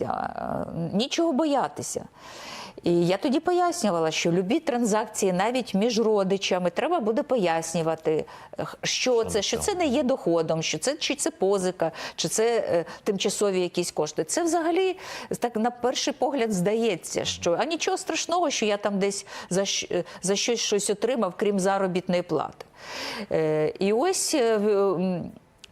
е, нічого боятися. І я тоді пояснювала, що любі транзакції навіть між родичами треба буде пояснювати, е, що це, що це не є доходом, що це чи це позика, чи це е, тимчасові якісь кошти. Це взагалі так на перший погляд здається, що а нічого страшного, що я там десь за, е, за щось щось отримав, крім заробітної плати. Е, і ось. е,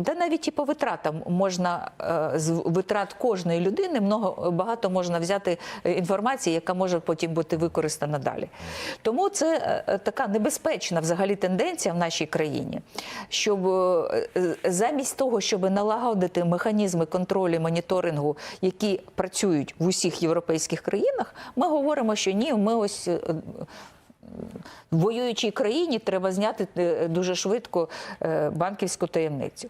Да навіть і по витратам можна е, з витрат кожної людини много багато можна взяти е, інформації, яка може потім бути використана далі. Тому це е, така небезпечна взагалі тенденція в нашій країні, щоб замість того, щоб налагодити механізми контролю моніторингу, які працюють в усіх європейських країнах, ми говоримо, що ні, ми ось. В воюючій країні треба зняти е, дуже швидко е, банківську таємницю.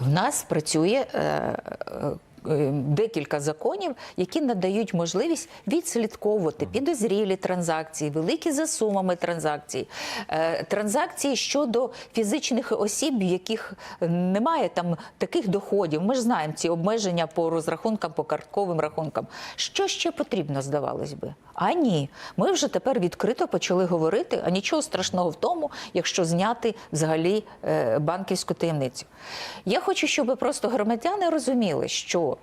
В нас працює е, декілька законів, які надають можливість відслідковувати підозрілі транзакції, великі за сумами транзакцій, е, транзакції щодо фізичних осіб, в яких немає там таких доходів. Ми ж знаємо ці обмеження по розрахункам, по картковим рахункам. Що ще потрібно, здавалось би? А ні, ми вже тепер відкрито почали говорити, а нічого страшного в тому, якщо зняти взагалі е, банківську таємницю. Я хочу, щоб просто громадяни розуміли, що